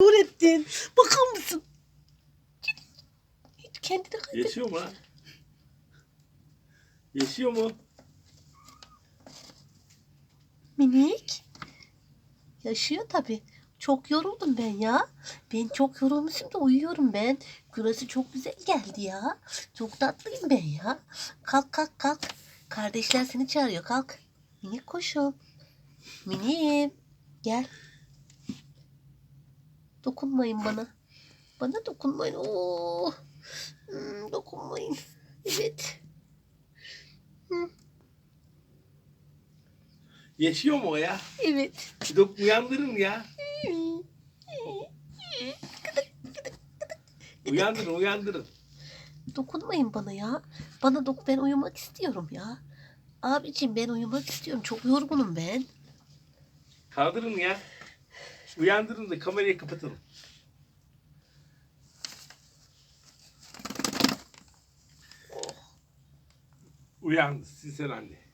Nurettin bakar mısın? Hiç kendine kaybet. Yaşıyor mu lan? Yaşıyor mu? Minik. Yaşıyor tabii. Çok yoruldum ben ya. Ben çok yorulmuşum da uyuyorum ben. Burası çok güzel geldi ya. Çok tatlıyım ben ya. Kalk kalk kalk. Kardeşler seni çağırıyor kalk. Minik koşum. Minim. Gel. Dokunmayın bana. Bana dokunmayın. Oo. Hmm, dokunmayın. Evet. Yaşıyor mu o ya? Evet. De uyandırın ya. Uyandırın uyandırın. Dokunmayın bana ya. Bana dok ben uyumak istiyorum ya. Abicim ben uyumak istiyorum. Çok yorgunum ben. Kaldırın ya. Uyandırın da kamerayı kapatalım. Uyandı Sinsel anne.